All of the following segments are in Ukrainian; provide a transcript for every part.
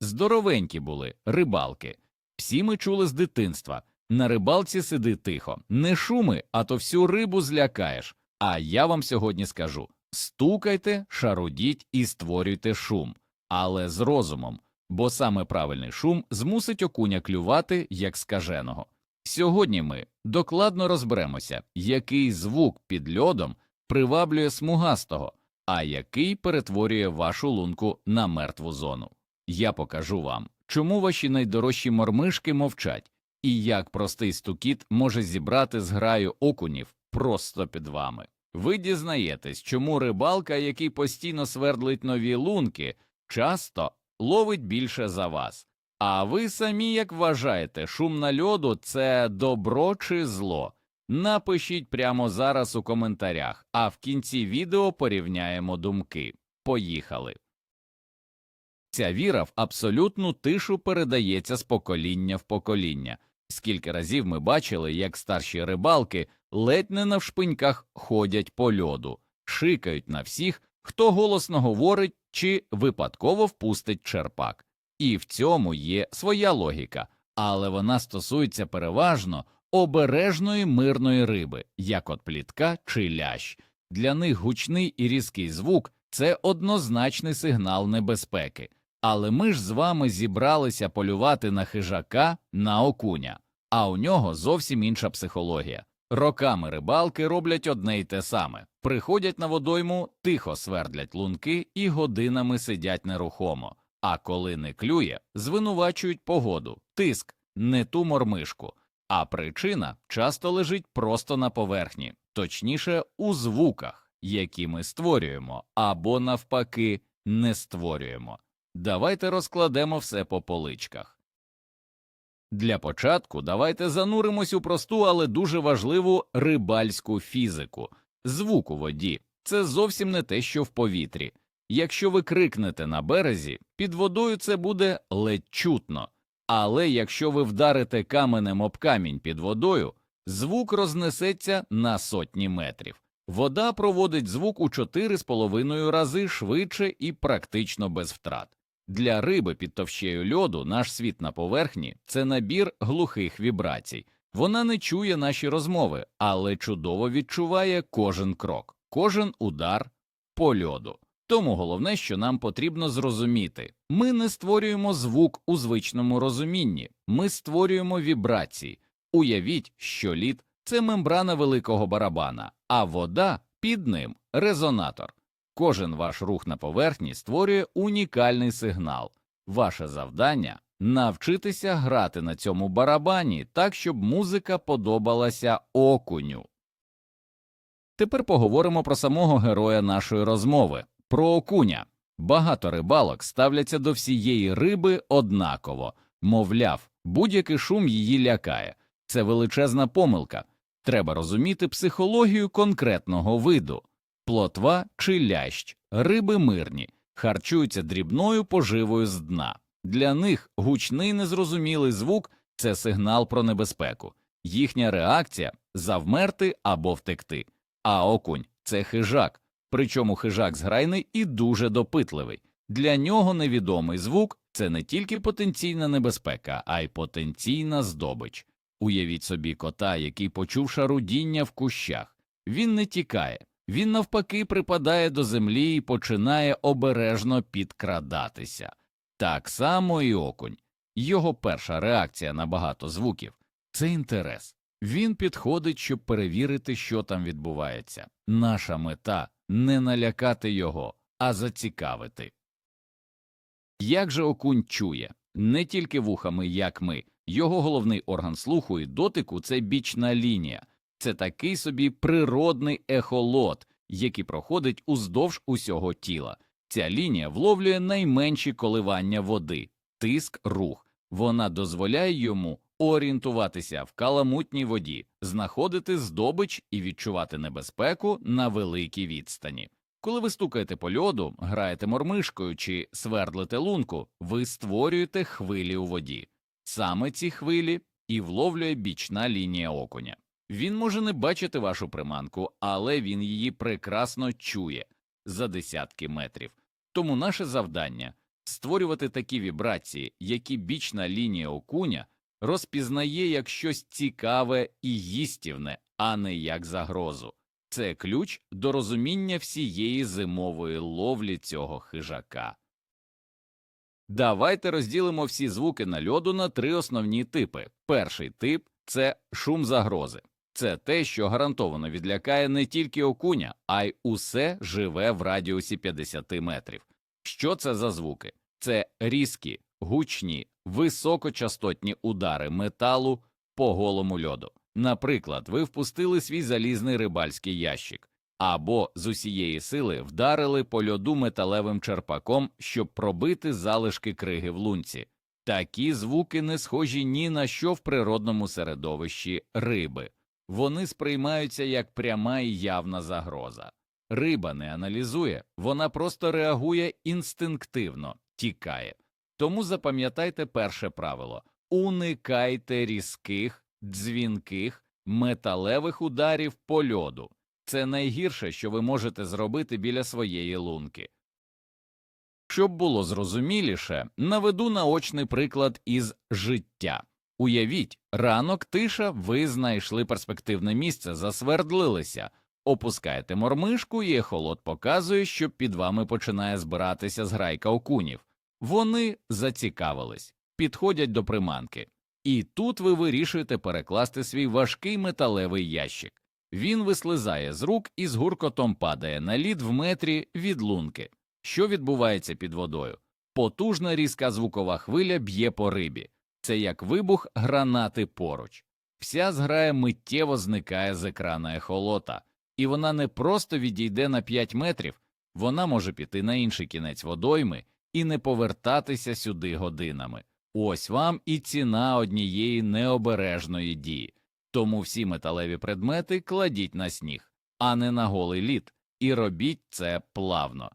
Здоровенькі були рибалки. Всі ми чули з дитинства. На рибалці сиди тихо, не шуми, а то всю рибу злякаєш. А я вам сьогодні скажу стукайте, шарудіть і створюйте шум, але з розумом, бо саме правильний шум змусить окуня клювати як скаженого. Сьогодні ми докладно розберемося, який звук під льодом приваблює смугастого, а який перетворює вашу лунку на мертву зону. Я покажу вам, чому ваші найдорожчі мормишки мовчать, і як простий стукіт може зібрати зграю окунів просто під вами. Ви дізнаєтесь, чому рибалка, який постійно свердлить нові лунки, часто ловить більше за вас. А ви самі як вважаєте, шум на льоду це добро чи зло? Напишіть прямо зараз у коментарях, а в кінці відео порівняємо думки. Поїхали. Ця віра в абсолютну тишу передається з покоління в покоління. Скільки разів ми бачили, як старші рибалки ледь не навшпиньках ходять по льоду, шикають на всіх, хто голосно говорить чи випадково впустить черпак. І в цьому є своя логіка, але вона стосується переважно обережної мирної риби, як от плітка чи лящ. Для них гучний і різкий звук це однозначний сигнал небезпеки. Але ми ж з вами зібралися полювати на хижака на окуня, а у нього зовсім інша психологія. Роками рибалки роблять одне й те саме приходять на водойму, тихо свердлять лунки і годинами сидять нерухомо. А коли не клює, звинувачують погоду, тиск, не ту мормишку. А причина часто лежить просто на поверхні, точніше, у звуках, які ми створюємо, або навпаки не створюємо. Давайте розкладемо все по поличках. Для початку давайте зануримось у просту, але дуже важливу рибальську фізику. Звук у воді це зовсім не те, що в повітрі. Якщо ви крикнете на березі, під водою це буде ледь чутно, але якщо ви вдарите каменем об камінь під водою, звук рознесеться на сотні метрів. Вода проводить звук у 4,5 рази швидше і практично без втрат. Для риби під товщею льоду наш світ на поверхні це набір глухих вібрацій. Вона не чує наші розмови, але чудово відчуває кожен крок, кожен удар по льоду. Тому головне, що нам потрібно зрозуміти ми не створюємо звук у звичному розумінні, ми створюємо вібрації. Уявіть, що лід це мембрана великого барабана, а вода під ним резонатор. Кожен ваш рух на поверхні створює унікальний сигнал. Ваше завдання навчитися грати на цьому барабані так, щоб музика подобалася окуню. Тепер поговоримо про самого героя нашої розмови про окуня. Багато рибалок ставляться до всієї риби однаково, мовляв, будь-який шум її лякає. Це величезна помилка. Треба розуміти психологію конкретного виду плотва чи лящ, риби мирні, харчуються дрібною поживою з дна. Для них гучний незрозумілий звук це сигнал про небезпеку, їхня реакція завмерти або втекти. А окунь це хижак, причому хижак зграйний і дуже допитливий. Для нього невідомий звук це не тільки потенційна небезпека, а й потенційна здобич. Уявіть собі кота, який почув шарудіння в кущах. Він не тікає, він навпаки припадає до землі і починає обережно підкрадатися. Так само і окунь. Його перша реакція на багато звуків це інтерес. Він підходить, щоб перевірити, що там відбувається. Наша мета не налякати його, а зацікавити. Як же окунь чує не тільки вухами, як ми, його головний орган слуху і дотику це бічна лінія, це такий собі природний ехолот, який проходить уздовж усього тіла. Ця лінія вловлює найменші коливання води, тиск, рух. Вона дозволяє йому орієнтуватися в каламутній воді, знаходити здобич і відчувати небезпеку на великій відстані. Коли ви стукаєте по льоду, граєте мормишкою чи свердлите лунку, ви створюєте хвилі у воді. Саме ці хвилі і вловлює бічна лінія окуня. Він може не бачити вашу приманку, але він її прекрасно чує за десятки метрів. Тому наше завдання створювати такі вібрації, які бічна лінія окуня розпізнає як щось цікаве і їстівне, а не як загрозу. Це ключ до розуміння всієї зимової ловлі цього хижака. Давайте розділимо всі звуки на льоду на три основні типи. Перший тип це шум загрози. Це те, що гарантовано відлякає не тільки окуня, а й усе живе в радіусі 50 метрів. Що це за звуки? Це різкі, гучні, високочастотні удари металу по голому льоду. Наприклад, ви впустили свій залізний рибальський ящик, або з усієї сили вдарили по льоду металевим черпаком, щоб пробити залишки криги в лунці. Такі звуки не схожі ні на що в природному середовищі риби. Вони сприймаються як пряма і явна загроза. Риба не аналізує, вона просто реагує інстинктивно, тікає. Тому запам'ятайте перше правило уникайте різких, дзвінких, металевих ударів по льоду. Це найгірше, що ви можете зробити біля своєї лунки. Щоб було зрозуміліше, наведу наочний приклад із життя. Уявіть, ранок тиша, ви знайшли перспективне місце, засвердлилися, опускаєте мормишку, і ехолот показує, що під вами починає збиратися зграйка окунів. Вони зацікавились, підходять до приманки. І тут ви вирішуєте перекласти свій важкий металевий ящик. Він вислизає з рук і з гуркотом падає на лід в метрі від лунки. Що відбувається під водою? Потужна різка звукова хвиля б'є по рибі. Це як вибух гранати поруч. Вся зграя миттєво зникає з екрана ехолота, і вона не просто відійде на 5 метрів, вона може піти на інший кінець водойми і не повертатися сюди годинами. Ось вам і ціна однієї необережної дії. Тому всі металеві предмети кладіть на сніг, а не на голий лід, і робіть це плавно.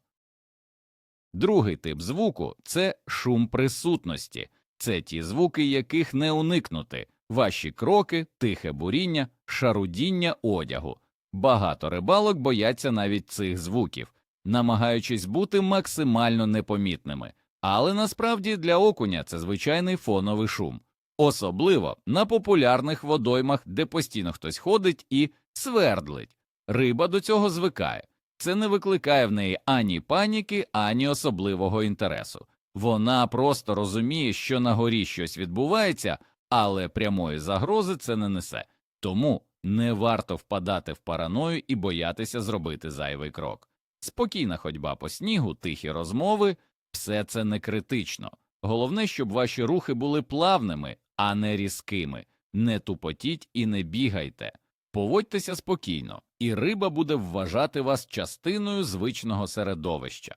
Другий тип звуку це шум присутності. Це ті звуки, яких не уникнути ваші кроки, тихе буріння, шарудіння одягу. Багато рибалок бояться навіть цих звуків, намагаючись бути максимально непомітними, але насправді для окуня це звичайний фоновий шум, особливо на популярних водоймах, де постійно хтось ходить і свердлить. Риба до цього звикає. Це не викликає в неї ані паніки, ані особливого інтересу. Вона просто розуміє, що на горі щось відбувається, але прямої загрози це не несе. Тому не варто впадати в параною і боятися зробити зайвий крок. Спокійна ходьба по снігу, тихі розмови все це не критично. Головне, щоб ваші рухи були плавними, а не різкими. Не тупотіть і не бігайте. Поводьтеся спокійно, і риба буде вважати вас частиною звичного середовища.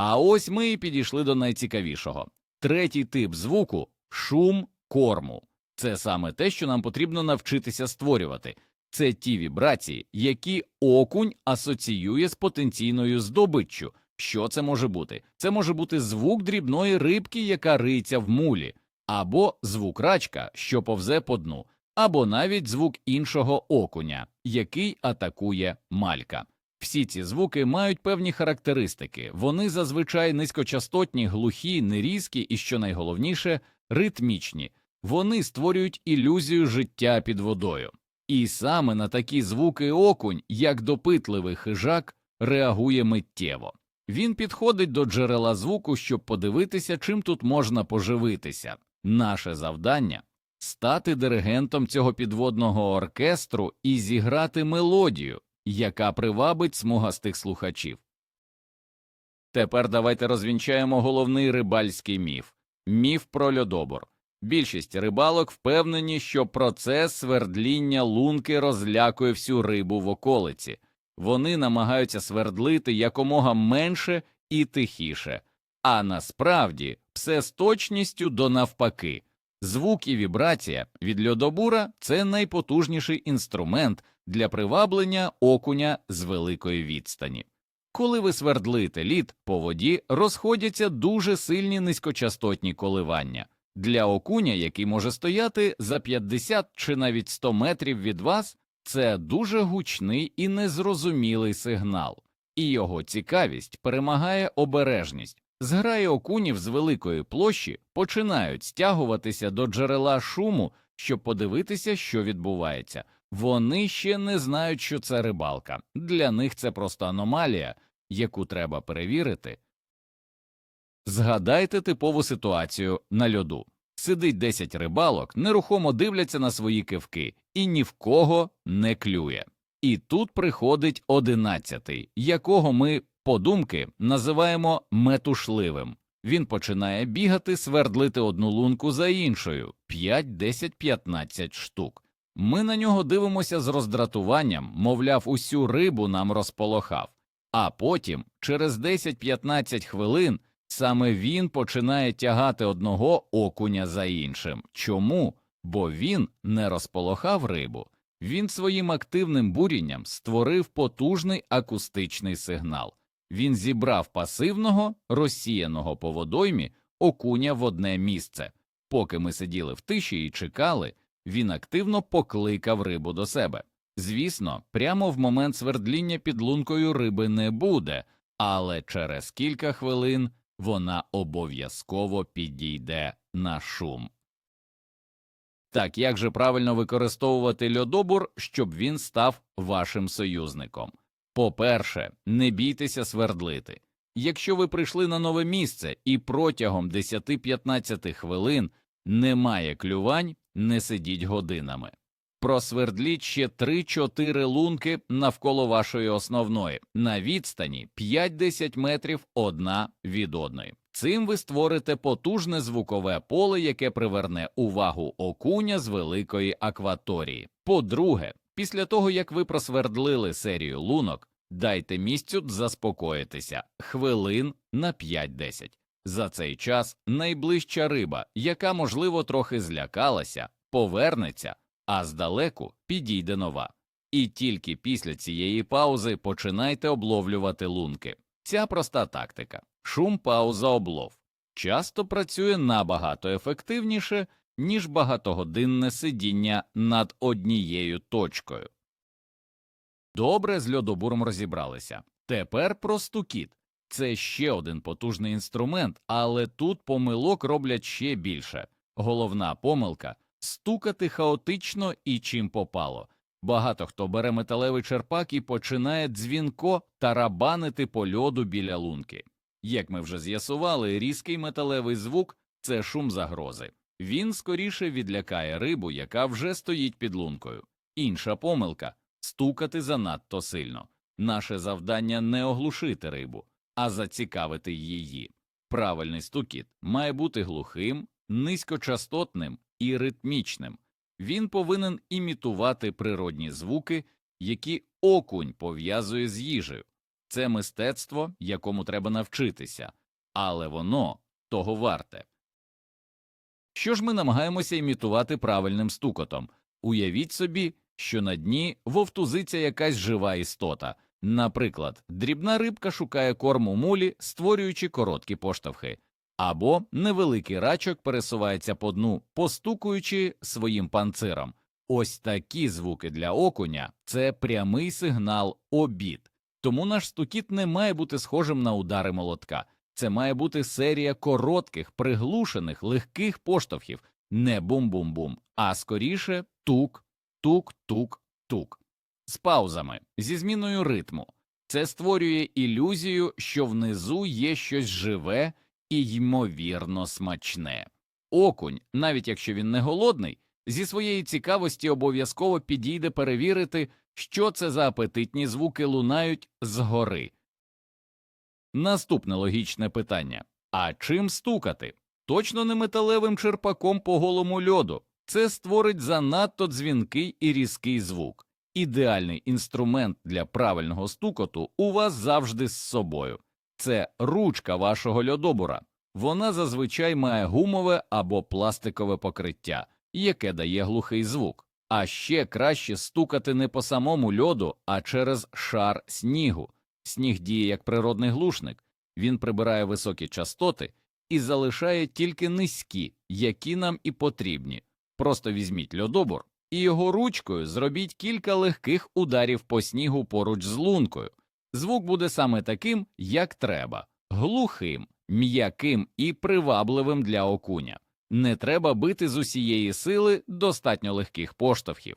А ось ми і підійшли до найцікавішого. Третій тип звуку шум корму. Це саме те, що нам потрібно навчитися створювати. Це ті вібрації, які окунь асоціює з потенційною здобиччю. Що це може бути? Це може бути звук дрібної рибки, яка риється в мулі, або звук рачка, що повзе по дну, або навіть звук іншого окуня, який атакує малька. Всі ці звуки мають певні характеристики, вони зазвичай низькочастотні, глухі, нерізкі і, що найголовніше, ритмічні. Вони створюють ілюзію життя під водою. І саме на такі звуки окунь, як допитливий хижак, реагує миттєво. Він підходить до джерела звуку, щоб подивитися, чим тут можна поживитися. Наше завдання стати диригентом цього підводного оркестру і зіграти мелодію, яка привабить смугастих слухачів. Тепер давайте розвінчаємо головний рибальський міф міф про льодобор. Більшість рибалок впевнені, що процес свердління лунки розлякує всю рибу в околиці. Вони намагаються свердлити якомога менше і тихіше, а насправді все з точністю до навпаки. Звук і вібрація від льодобура це найпотужніший інструмент для приваблення окуня з великої відстані. Коли ви свердлите лід, по воді розходяться дуже сильні низькочастотні коливання. Для окуня, який може стояти за 50 чи навіть 100 метрів від вас, це дуже гучний і незрозумілий сигнал, і його цікавість перемагає обережність. Зграї окунів з великої площі починають стягуватися до джерела шуму, щоб подивитися, що відбувається. Вони ще не знають, що це рибалка. Для них це просто аномалія, яку треба перевірити. Згадайте типову ситуацію на льоду. Сидить 10 рибалок, нерухомо дивляться на свої кивки і ні в кого не клює. І тут приходить одинадцятий, якого ми, подумки, називаємо метушливим. Він починає бігати, свердлити одну лунку за іншою 5, 10, 15 штук. Ми на нього дивимося з роздратуванням, мовляв, усю рибу нам розполохав. А потім, через 10-15 хвилин, саме він починає тягати одного окуня за іншим. Чому? Бо він не розполохав рибу. Він своїм активним бурінням створив потужний акустичний сигнал. Він зібрав пасивного, розсіяного по водоймі окуня в одне місце. Поки ми сиділи в тиші і чекали, він активно покликав рибу до себе. Звісно, прямо в момент свердління під лункою риби не буде, але через кілька хвилин вона обов'язково підійде на шум. Так як же правильно використовувати льодобур, щоб він став вашим союзником? По-перше, не бійтеся свердлити. Якщо ви прийшли на нове місце і протягом 10-15 хвилин немає клювань, не сидіть годинами. Просвердліть ще 3-4 лунки навколо вашої основної на відстані 5-10 метрів одна від одної. Цим ви створите потужне звукове поле, яке приверне увагу окуня з великої акваторії. По-друге, після того як ви просвердлили серію лунок, дайте місцю заспокоїтися хвилин на 5-10. За цей час найближча риба, яка, можливо, трохи злякалася, повернеться, а здалеку підійде нова. І тільки після цієї паузи починайте обловлювати лунки. Ця проста тактика шум пауза облов часто працює набагато ефективніше, ніж багатогодинне сидіння над однією точкою. Добре з льодобуром розібралися. Тепер про стукіт. Це ще один потужний інструмент, але тут помилок роблять ще більше. Головна помилка стукати хаотично і чим попало. Багато хто бере металевий черпак і починає дзвінко тарабанити по льоду біля лунки. Як ми вже з'ясували, різкий металевий звук це шум загрози. Він скоріше відлякає рибу, яка вже стоїть під лункою. Інша помилка стукати занадто сильно. Наше завдання не оглушити рибу, а зацікавити її. Правильний стукіт має бути глухим, низькочастотним і ритмічним. Він повинен імітувати природні звуки, які окунь пов'язує з їжею. Це мистецтво, якому треба навчитися, але воно того варте. Що ж ми намагаємося імітувати правильним стукотом? Уявіть собі, що на дні вовтузиться якась жива істота. Наприклад, дрібна рибка шукає корм у мулі, створюючи короткі поштовхи, або невеликий рачок пересувається по дну, постукуючи своїм панциром. Ось такі звуки для окуня це прямий сигнал обід. Тому наш стукіт не має бути схожим на удари молотка. Це має бути серія коротких, приглушених, легких поштовхів, не бум-бум-бум, а скоріше тук, тук, тук, тук. З паузами, зі зміною ритму. Це створює ілюзію, що внизу є щось живе і ймовірно смачне. Окунь, навіть якщо він не голодний, зі своєї цікавості обов'язково підійде перевірити, що це за апетитні звуки лунають згори. Наступне логічне питання а чим стукати? Точно не металевим черпаком по голому льоду. Це створить занадто дзвінкий і різкий звук. Ідеальний інструмент для правильного стукоту у вас завжди з собою. Це ручка вашого льодобура. Вона зазвичай має гумове або пластикове покриття, яке дає глухий звук. А ще краще стукати не по самому льоду, а через шар снігу. Сніг діє як природний глушник, він прибирає високі частоти і залишає тільки низькі, які нам і потрібні. Просто візьміть льодобур і його ручкою зробіть кілька легких ударів по снігу поруч з лункою. Звук буде саме таким, як треба, глухим, м'яким і привабливим для окуня. Не треба бити з усієї сили достатньо легких поштовхів.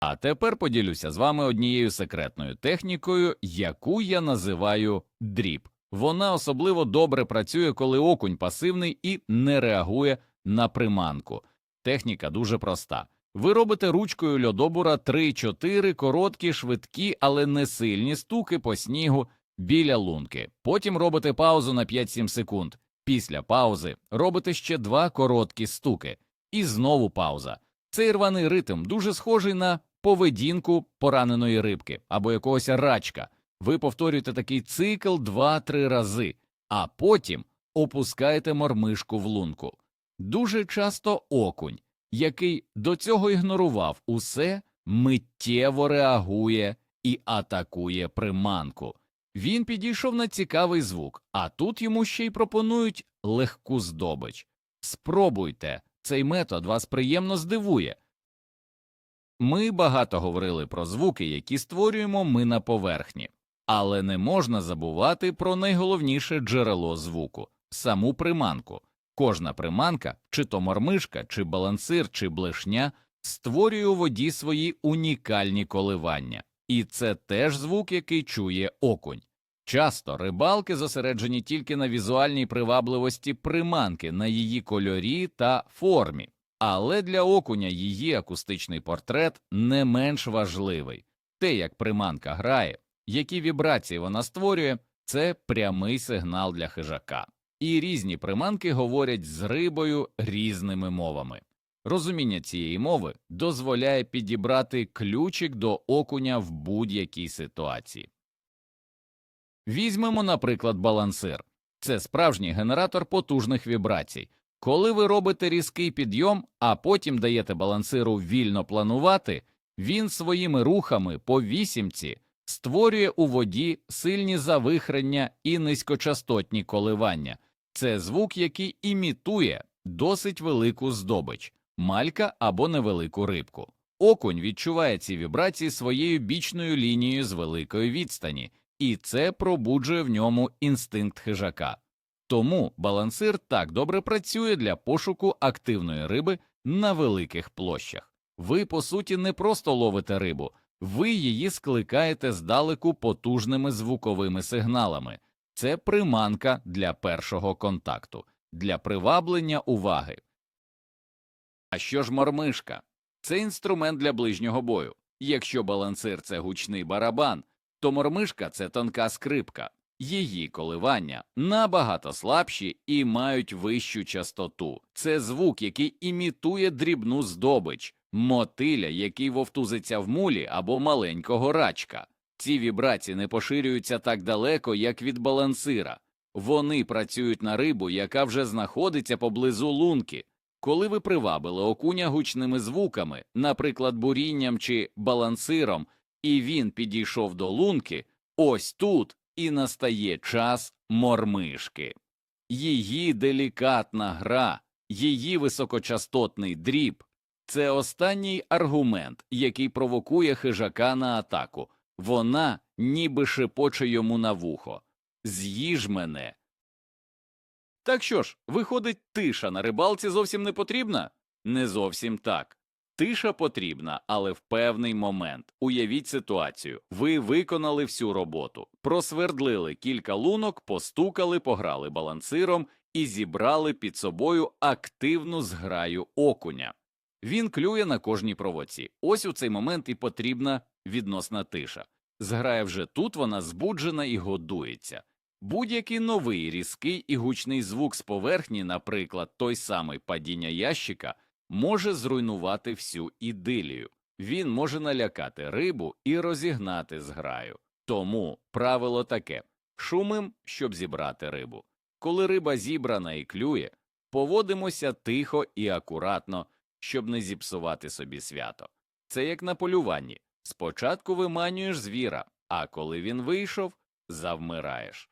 А тепер поділюся з вами однією секретною технікою, яку я називаю дріб. Вона особливо добре працює, коли окунь пасивний і не реагує на приманку. Техніка дуже проста. Ви робите ручкою льодобура 3-4 короткі, швидкі, але не сильні стуки по снігу біля лунки. Потім робите паузу на 5-7 секунд. Після паузи робите ще два короткі стуки. І знову пауза. Цей рваний ритм дуже схожий на поведінку пораненої рибки або якогось рачка. Ви повторюєте такий цикл 2-3 рази, а потім опускаєте мормишку в лунку. Дуже часто окунь, який до цього ігнорував усе, миттєво реагує і атакує приманку. Він підійшов на цікавий звук, а тут йому ще й пропонують легку здобич. Спробуйте, цей метод вас приємно здивує. Ми багато говорили про звуки, які створюємо ми на поверхні, але не можна забувати про найголовніше джерело звуку саму приманку. Кожна приманка, чи то мормишка, чи балансир, чи блешня, створює у воді свої унікальні коливання, і це теж звук, який чує окунь. Часто рибалки зосереджені тільки на візуальній привабливості приманки, на її кольорі та формі, але для окуня її акустичний портрет не менш важливий. Те, як приманка грає, які вібрації вона створює, це прямий сигнал для хижака. І різні приманки говорять з рибою різними мовами. Розуміння цієї мови дозволяє підібрати ключик до окуня в будь-якій ситуації. Візьмемо, наприклад, балансир. Це справжній генератор потужних вібрацій. Коли ви робите різкий підйом, а потім даєте балансиру вільно планувати, він своїми рухами по вісімці створює у воді сильні завихрення і низькочастотні коливання. Це звук, який імітує досить велику здобич, малька або невелику рибку. Окунь відчуває ці вібрації своєю бічною лінією з великої відстані, і це пробуджує в ньому інстинкт хижака. Тому балансир так добре працює для пошуку активної риби на великих площах. Ви, по суті, не просто ловите рибу, ви її скликаєте здалеку потужними звуковими сигналами. Це приманка для першого контакту, для приваблення уваги. А що ж мормишка? Це інструмент для ближнього бою. Якщо балансир це гучний барабан, то мормишка це тонка скрипка. Її коливання набагато слабші і мають вищу частоту. Це звук, який імітує дрібну здобич, мотиля, який вовтузиться в мулі або маленького рачка. Ці вібрації не поширюються так далеко, як від балансира. Вони працюють на рибу, яка вже знаходиться поблизу лунки. Коли ви привабили окуня гучними звуками, наприклад, бурінням чи балансиром, і він підійшов до лунки, ось тут і настає час мормишки. Її делікатна гра, її високочастотний дріб це останній аргумент, який провокує хижака на атаку. Вона ніби шепоче йому на вухо З'їж мене. Так що ж, виходить, тиша на рибалці зовсім не потрібна? Не зовсім так. Тиша потрібна, але в певний момент. Уявіть ситуацію. Ви виконали всю роботу, просвердлили кілька лунок, постукали, пограли балансиром і зібрали під собою активну зграю окуня. Він клює на кожній провоці. Ось у цей момент і потрібна відносна тиша. Зграя вже тут вона збуджена і годується. Будь-який новий різкий і гучний звук з поверхні, наприклад, той самий падіння ящика, може зруйнувати всю ідилію. Він може налякати рибу і розігнати зграю. Тому правило таке шумим, щоб зібрати рибу. Коли риба зібрана і клює, поводимося тихо і акуратно, щоб не зіпсувати собі свято. Це як на полюванні. Спочатку виманюєш звіра, а коли він вийшов, завмираєш.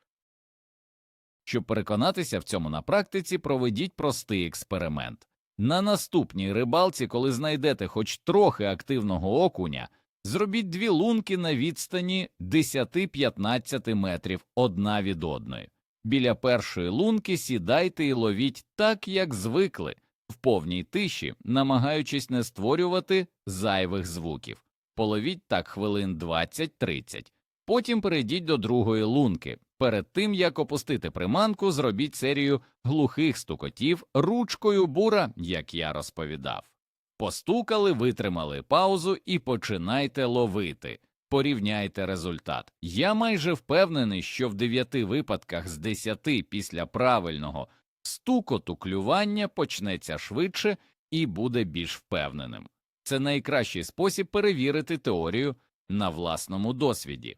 Щоб переконатися в цьому на практиці, проведіть простий експеримент. На наступній рибалці, коли знайдете хоч трохи активного окуня, зробіть дві лунки на відстані 10-15 метрів одна від одної. Біля першої лунки сідайте і ловіть так, як звикли, в повній тиші, намагаючись не створювати зайвих звуків. Половіть так хвилин 20-30. Потім перейдіть до другої лунки. Перед тим як опустити приманку, зробіть серію глухих стукотів ручкою бура, як я розповідав. Постукали, витримали паузу і починайте ловити. Порівняйте результат. Я майже впевнений, що в 9 випадках з 10 після правильного стукоту клювання почнеться швидше і буде більш впевненим. Це найкращий спосіб перевірити теорію на власному досвіді.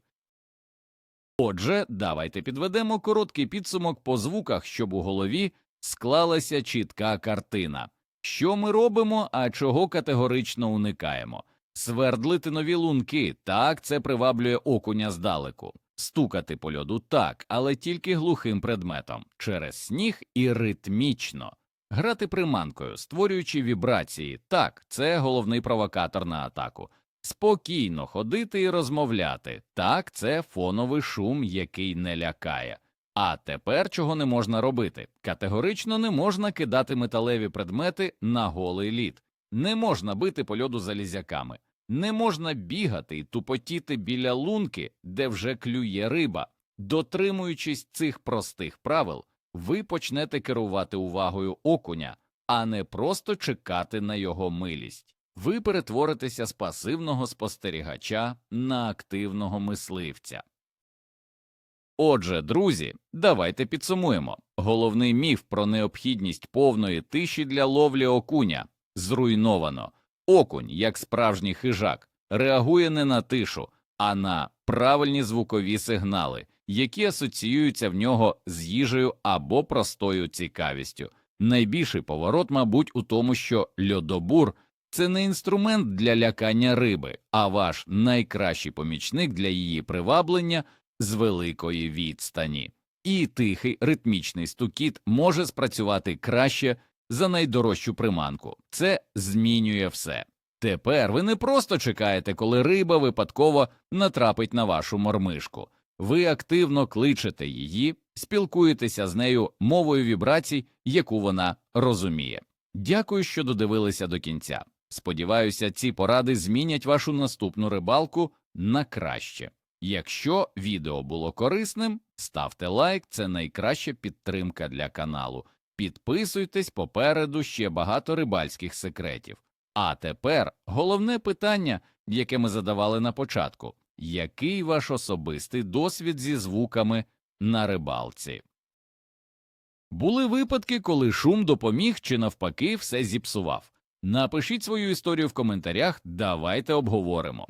Отже, давайте підведемо короткий підсумок по звуках, щоб у голові склалася чітка картина. Що ми робимо, а чого категорично уникаємо? Свердлити нові лунки так, це приваблює окуня здалеку. Стукати по льоду так, але тільки глухим предметом, через сніг і ритмічно. Грати приманкою, створюючи вібрації, так, це головний провокатор на атаку. Спокійно ходити і розмовляти, так, це фоновий шум, який не лякає. А тепер чого не можна робити? Категорично не можна кидати металеві предмети на голий лід, не можна бити по льоду залізяками, не можна бігати і тупотіти біля лунки, де вже клює риба. Дотримуючись цих простих правил, ви почнете керувати увагою окуня, а не просто чекати на його милість. Ви перетворитеся з пасивного спостерігача на активного мисливця. Отже, друзі, давайте підсумуємо. Головний міф про необхідність повної тиші для ловлі окуня зруйновано. Окунь, як справжній хижак, реагує не на тишу, а на правильні звукові сигнали, які асоціюються в нього з їжею або простою цікавістю. Найбільший поворот, мабуть, у тому, що льодобур це не інструмент для лякання риби, а ваш найкращий помічник для її приваблення з великої відстані. І тихий ритмічний стукіт може спрацювати краще за найдорожчу приманку. Це змінює все. Тепер ви не просто чекаєте, коли риба випадково натрапить на вашу мормишку. Ви активно кличете її, спілкуєтеся з нею мовою вібрацій, яку вона розуміє. Дякую, що додивилися до кінця. Сподіваюся, ці поради змінять вашу наступну рибалку на краще. Якщо відео було корисним, ставте лайк, це найкраща підтримка для каналу. Підписуйтесь попереду ще багато рибальських секретів. А тепер головне питання, яке ми задавали на початку: який ваш особистий досвід зі звуками на рибалці? Були випадки, коли шум допоміг чи навпаки все зіпсував. Напишіть свою історію в коментарях, давайте обговоримо.